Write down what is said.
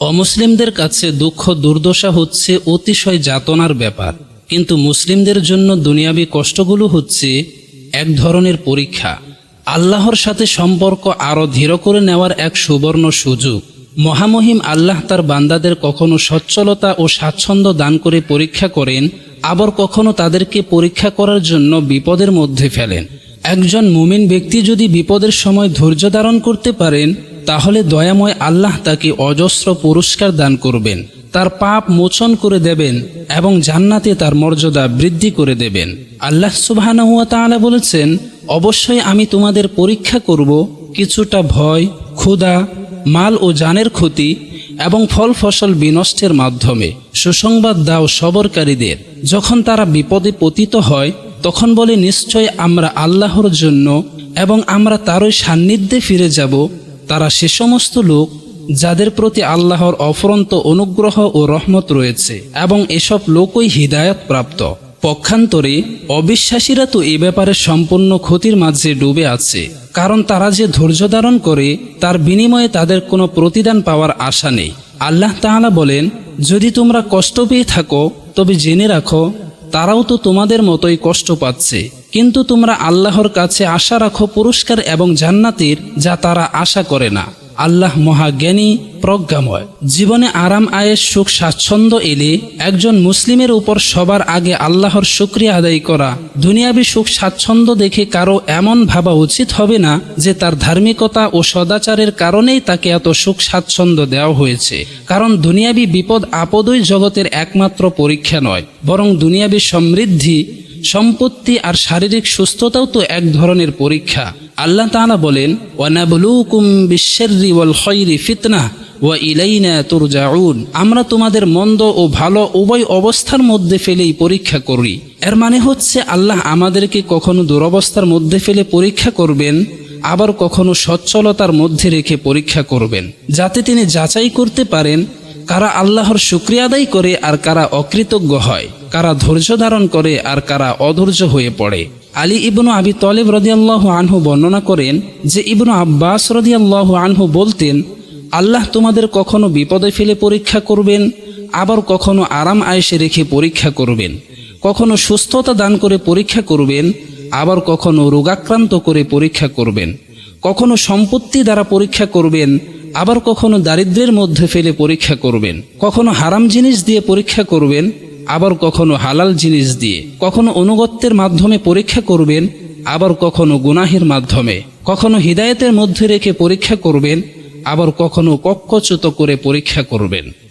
অমুসলিমদের কাছে দুঃখ দুর্দশা হচ্ছে অতিশয় যাতনার ব্যাপার। কিন্তু মুসলিমদের জন্য দুনিয়াবি কষ্টগুলো হচ্ছে এক ধরনের পরীক্ষা। আল্লাহর সাথে সম্পর্ক আরও ধীর করে নেওয়ার এক সুবর্ণ সুযোগ। মহামহিম আল্লাহ তার বান্দাদের কখনো সচ্ছলতা ও স্বাচ্ছন্দ্য দান করে পরীক্ষা করেন, আবার কখনো তাদেরকে পরীক্ষা করার জন্য বিপদের মধ্যে ফেলেন। একজন মুমিন ব্যক্তি যদি বিপদের সময় ধৈর্য ধারণ করতে পারেন তাহলে দয়াময় আল্লাহ তাকে অজস্র পুরস্কার দান করবেন, তার পাপ মোচন করে দেবেন এবং জান্নাতে তার মর্যাদা বৃদ্ধি করে দেবেন। আল্লাহ সুবহানাহুয়া তাআলা বলেছেন, অবশ্যই আমি তোমাদের পরীক্ষা করব কিছুটা ভয়, ক্ষুধা, মাল ও জানের ক্ষতি এবং ফল ফসল বিনষ্টের মাধ্যমে। সুসংবাদ দাও সবরকারীদের। যখন তারা বিপদে পতিত হয়, তখন বলে, নিশ্চয় আমরা আল্লাহর জন্য এবং আমরা তারই সান্নিধ্যে ফিরে যাব তারা সে সমস্ত লোক যাদের প্রতি আল্লাহর অফরন্ত অনুগ্রহ ও রহমত রয়েছে এবং এসব লোকই হৃদায়ত প্রাপ্ত। পক্ষান্তরে অবিশ্বাসীরা তো এ ব্যাপারে সম্পূর্ণ ক্ষতির মাঝে ডুবে আছে, কারণ তারা যে ধৈর্য ধারণ করে তার বিনিময়ে তাদের কোনো প্রতিদান পাওয়ার আশা নেই। আল্লাহ তাআলা বলেন, যদি তোমরা কষ্ট পেয়ে থাকো, তবে জেনে রাখো, তারাও তো তোমাদের মতোই কষ্ট পাচ্ছে। কিন্তু তোমরা আল্লাহর কাছে আশা রাখো পুরস্কার এবং জান্নাতের, যা তারা আশা করে না। আল্লাহ মহাজ্ঞানী, প্রজ্ঞাময়। জীবনে আরাম আয়েস সুখ, স্বাচ্ছন্দ্য এলে একজন মুসলিমের উপর সবার আগে আল্লাহর শুক্রিয়া আদায় করা। দুনিয়াবি সুখ, স্বাচ্ছন্দ্য দেখে কারও এমন ভাবা উচিত হবে না যে তার ধার্মিকতা ও সদাচারের কারণেই তাকে এত সুখ, স্বাচ্ছন্দ্য দেওয়া হয়েছে। কারণ দুনিয়াবি বিপদ, আপদই জগতের একমাত্র পরীক্ষা নয়, বরং দুনিয়াবি সমৃদ্ধি সম্পত্তি আর শারীরিক সুস্থতাও তো এক ধরনের পরীক্ষা। আল্লাহ তাআলা বলেন, ওয়ানাবলুকুম বিশ্বরি ওয়াল খৈরি ফিতনা আমরা তোমাদের মন্দ ও ভালো উভয় অবস্থার মধ্যে ফেলেই পরীক্ষা করি। এর মানে হচ্ছে, আল্লাহ আমাদেরকে কখনো দুরবস্থার মধ্যে ফেলে পরীক্ষা করবেন, আবার কখনো সচ্ছলতার মধ্যে রেখে পরীক্ষা করবেন। যাতে তিনি যাচাই করতে পারেন কারা আল্লাহর শুক্রিয়া আদায় করে আর কারা অকৃতজ্ঞ হয়। কারা ধৈর্য ধারণ করে আর কারা অধৈর্য হয়ে পড়ে। আলী ইবনু আবি তলেব রদিয়াল্লাহ আনহু বর্ণনা করেন যে ইবনু আব্বাস রদিয়াল্লাহ আনহু বলতেন, আল্লাহ তোমাদের কখনো বিপদে ফেলে পরীক্ষা করবেন, আবার কখনো আরাম আয়েসে রেখে পরীক্ষা করবেন। কখনো সুস্থতা দান করে পরীক্ষা করবেন, আবার কখনো রোগাক্রান্ত করে পরীক্ষা করবেন। কখনো সম্পত্তি দ্বারা পরীক্ষা করবেন, আবার কখনো দারিদ্র্যের মধ্যে ফেলে পরীক্ষা করবেন। কখনো হারাম জিনিস দিয়ে পরীক্ষা করবেন আবার কখনো হালাল জিনিস দিয়ে, কখনো অনুগত্যের মাধ্যমে পরীক্ষা করবেন, আবার কখনো গুনাহের মাধ্যমে, কখনো হৃদায়তের মধ্যে রেখে পরীক্ষা করবেন, আবার কখনো কক্ষচ্যুত করে পরীক্ষা করবেন।